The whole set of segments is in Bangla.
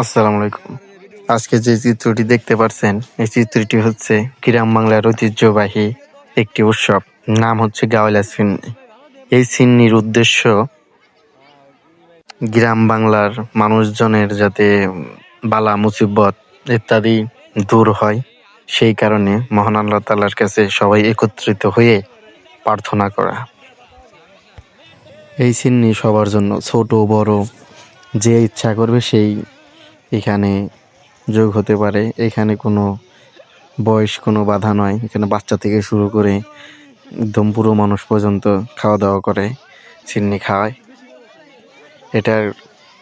আসসালামু আলাইকুম। আজকে যে চিত্রটি দেখতে পাচ্ছেন এই চিত্রটি হচ্ছে গ্রাম বাংলার ঐতিহ্যবাহী একটি উৎসব। নাম হচ্ছে গাওয়ালা সিন্নি। এই সিন্নির উদ্দেশ্য গ্রাম বাংলার মানুষজনের যাতে বালা, মুসিবত ইত্যাদি দূর হয়, সেই কারণে মহান আল্লাহ তালার কাছে সবাই একত্রিত হয়ে প্রার্থনা করা। এই সিন্নি সবার জন্য ছোট, বড়, যে ইচ্ছা করবে সেই এখানে যোগ হতে পারে। এখানে কোনো বয়স কোনো বাধা নয়। এখানে বাচ্চা থেকে শুরু করে একদম পুরো মানুষ পর্যন্ত খাওয়া দাওয়া করে চিন্নি খাওয়ায় এটার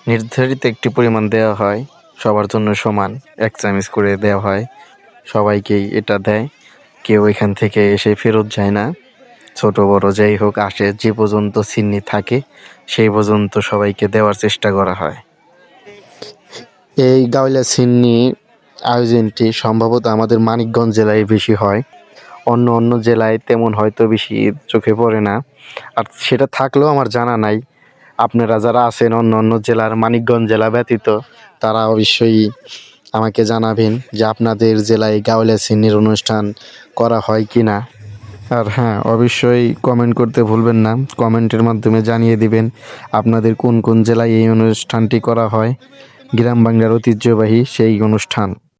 নির্ধারিত একটি পরিমাণ দেওয়া হয়, সবার জন্য সমান। এক চামচ করে দেওয়া হয়। সবাইকেই এটা দেয়। কেউ এখান থেকে এসে ফেরত যায় না। ছোট, বড় যাই হোক, আসে। যে পর্যন্ত চিন্নি থাকে, সেই পর্যন্ত সবাইকে দেওয়ার চেষ্টা করা হয়। এই গাওয়ালা সিন্নি আয়োজনটি সম্ভবত আমাদের মানিকগঞ্জ জেলায় বেশি হয়। অন্য অন্য জেলায় তেমন হয়তো বেশি চোখে পড়ে না। আর সেটা থাকলেও আমার জানা নাই। আপনারা যারা আছেন অন্য অন্য জেলার মানিকগঞ্জ জেলা ব্যতীত, তারা অবশ্যই আমাকে জানাবেন যে আপনাদের জেলায় গাওয়ালা সিন্নির অনুষ্ঠান করা হয় কি না আর হ্যাঁ অবশ্যই কমেন্ট করতে ভুলবেন না। কমেন্টের মাধ্যমে জানিয়ে দিবেন আপনাদের কোন কোন জেলায় এই অনুষ্ঠানটি করা হয়। গ্রাম বাংলার ঐতিহ্যবাহী সেই অনুষ্ঠান।